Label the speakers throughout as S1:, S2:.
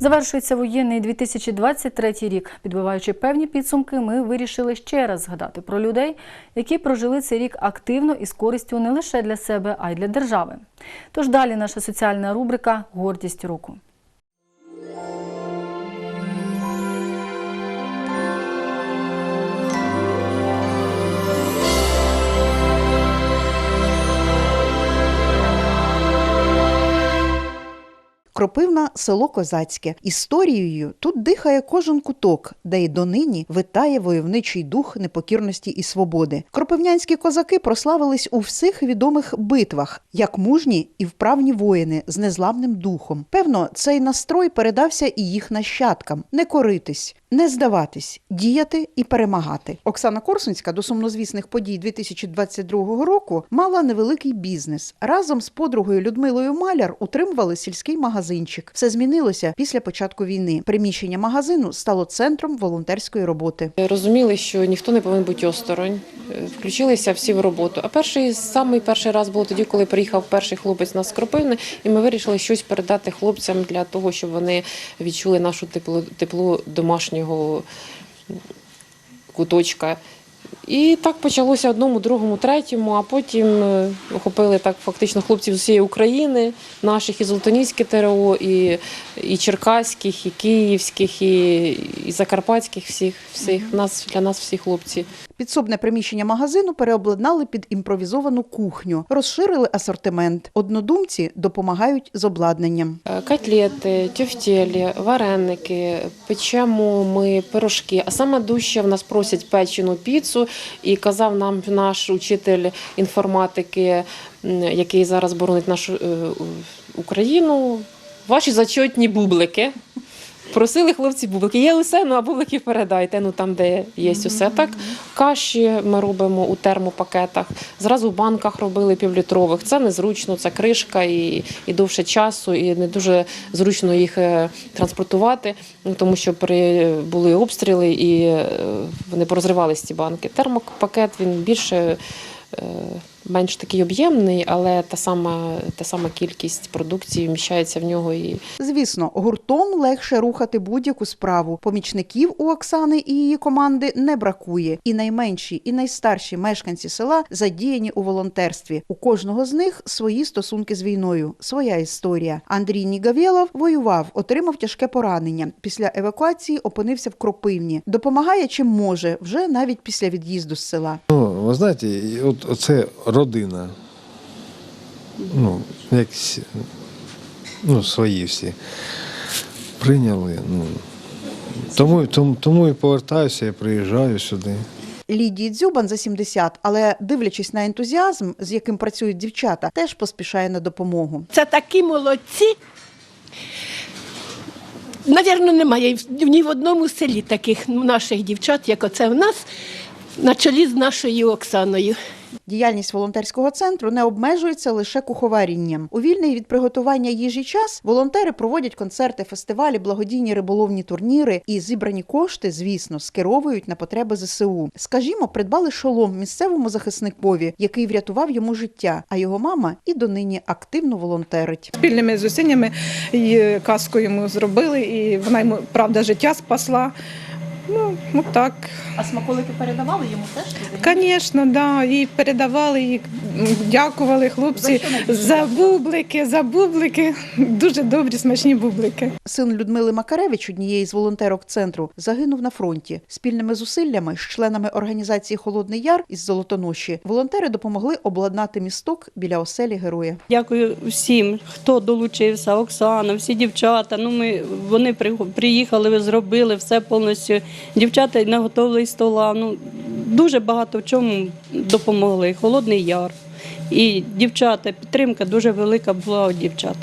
S1: Завершується воєнний 2023 рік. Підбиваючи певні підсумки, ми вирішили ще раз згадати про людей, які прожили цей рік активно і з користю не лише для себе, а й для держави. Тож далі наша соціальна рубрика Гордість року.
S2: Кропивна село Козацьке. Історією тут дихає кожен куток, де й донині витає войовничий дух непокірності і свободи. Кропивнянські козаки прославились у всіх відомих битвах, як мужні і вправні воїни з незламним духом. Певно, цей настрой передався і їх нащадкам: не коритись, не здаватись, діяти і перемагати. Оксана Корсунська до сумнозвісних подій 2022 року мала невеликий бізнес. Разом з подругою Людмилою Маляр утримували сільський магазинчик. Все змінилося після початку війни. Приміщення магазину стало центром волонтерської роботи.
S3: Розуміли, що ніхто не повинен бути осторонь. Е, Включилися всі в роботу. А перший самий перший раз було тоді, коли приїхав перший хлопець на Скропивни, і ми вирішили щось передати хлопцям для того, щоб вони відчули нашу тепло, тепло домашнього куточка. І так почалося одному, другому, третьому, а потім е, охопили так фактично хлопців з усієї України, наших і Золотоніське ТРО, і, і Черкаських, і Київських, і, і Закарпатських всіх, всіх. Нас, для нас всі хлопці.
S2: Підсобне приміщення магазину переобладнали під імпровізовану кухню, розширили асортимент. Однодумці допомагають з обладнанням.
S3: Е, Котлети, тюфтєлі, вареники, печемо ми пирожки. А саме дужче в нас просять печену піцу. І казав нам наш учитель інформатики, який зараз боронить нашу е, Україну. Ваші зачетні бублики. Просили хлопці бублики. Є усе, ну а бубликів передайте. Ну там, де є усе. Так каші ми робимо у термопакетах. Зразу в банках робили півлітрових. Це незручно, це кришка і, і довше часу, і не дуже зручно їх е, транспортувати, ну, тому що при були обстріли і е, вони порозривались ці банки. Термопакет він більше. Менш такий об'ємний, але та сама, та сама кількість продукції вміщається в нього і
S2: Звісно, гуртом легше рухати будь-яку справу. Помічників у Оксани і її команди не бракує. І найменші, і найстарші мешканці села задіяні у волонтерстві. У кожного з них свої стосунки з війною, своя історія. Андрій Нігавєлов воював, отримав тяжке поранення. Після евакуації опинився в Кропивні. Допомагає чим може, вже навіть після від'їзду з села.
S4: Ну, ви знаєте, от оце родина. Ну, як всі, ну, свої всі. Прийняли. Ну, тому, тому, тому і повертаюся, і приїжджаю сюди.
S2: Лідії Дзюбан за 70, але дивлячись на ентузіазм, з яким працюють дівчата, теж поспішає на допомогу.
S5: Це такі молодці. Навірно, немає ні в одному селі таких наших дівчат, як оце в нас, на чолі з нашою Оксаною.
S2: Діяльність волонтерського центру не обмежується лише куховарінням. У вільний від приготування їжі час волонтери проводять концерти, фестивалі, благодійні риболовні турніри і зібрані кошти, звісно, скеровують на потреби ЗСУ. Скажімо, придбали шолом місцевому захисникові, який врятував йому життя. А його мама і донині активно волонтерить.
S6: спільними зусиллями і каску йому зробили, і вона йому правда життя спасла. Ну, ну так.
S1: А смаколики передавали йому теж?
S6: Звісно, да. І передавали, і дякували хлопці за бублики, за бублики. Дуже добрі, смачні бублики.
S2: Син Людмили Макаревич, однієї з волонтерок центру, загинув на фронті. Спільними зусиллями з членами організації Холодний Яр із Золотоноші волонтери допомогли обладнати місток біля оселі героя.
S7: Дякую всім, хто долучився, Оксана, всі дівчата. Ну, ми, вони при- приїхали, зробили все повністю. Дівчата й наготовили стола. Ну, дуже багато в чому допомогли. Холодний яр. І дівчата, підтримка дуже велика була у дівчат.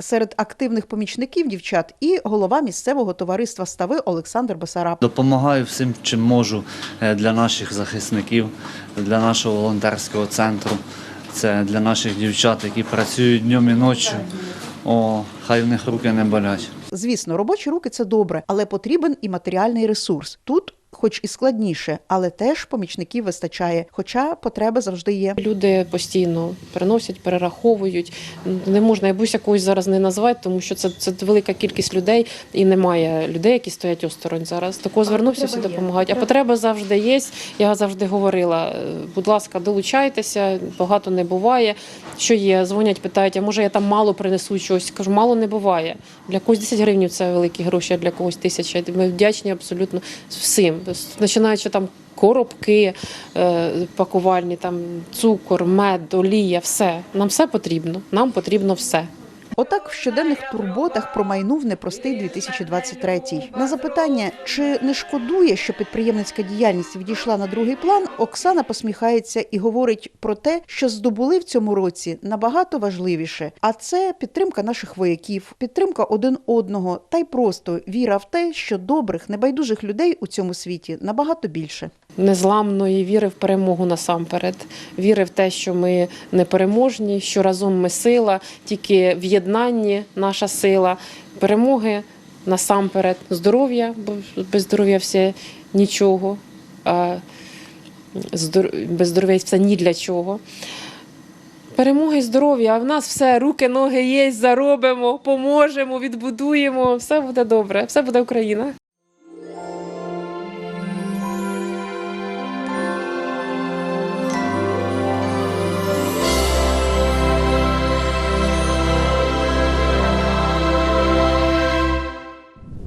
S2: Серед активних помічників дівчат і голова місцевого товариства Стави Олександр Басараб.
S8: Допомагаю всім, чим можу е, для наших захисників, для нашого волонтерського центру. Це для наших дівчат, які працюють днем і ночі. О, хай в них руки не болять.
S2: Звісно, робочі руки це добре, але потрібен і матеріальний ресурс. Тут хоч і складніше, але теж помічників вистачає, хоча потреба завжди є.
S3: Люди постійно приносять, перераховують. Не можна, я боюся когось зараз не назвати, тому що це, це велика кількість людей і немає людей, які стоять осторонь зараз. Такого звернувся, всі допомагають. А потреба завжди є. Я завжди говорила, е, будь ласка, долучайтеся, багато не буває. Що є, дзвонять, питають, а може я там мало принесу чогось. Кажу, мало не буває. Для когось 10 гривень це великі гроші, а для когось тисяча. Ми вдячні абсолютно всім. Починаючи там коробки е, пакувальні, там цукор, мед, олія, все. Нам все потрібно. Нам потрібно все.
S2: Отак в щоденних турботах промайнув непростий 2023. На запитання, чи не шкодує, що підприємницька діяльність відійшла на другий план, Оксана посміхається і говорить про те, що здобули в цьому році набагато важливіше. А це підтримка наших вояків, підтримка один одного та й просто віра в те, що добрих, небайдужих людей у цьому світі набагато більше.
S3: Незламної віри в перемогу насамперед. Віри в те, що ми непереможні, що разом ми сила, тільки в єднанні наша сила. Перемоги насамперед. Здоров'я, бо без здоров'я все нічого. А без здоров'я все ні для чого. Перемоги і здоров'я, а в нас все, руки, ноги є, заробимо, поможемо, відбудуємо. Все буде добре, все буде Україна.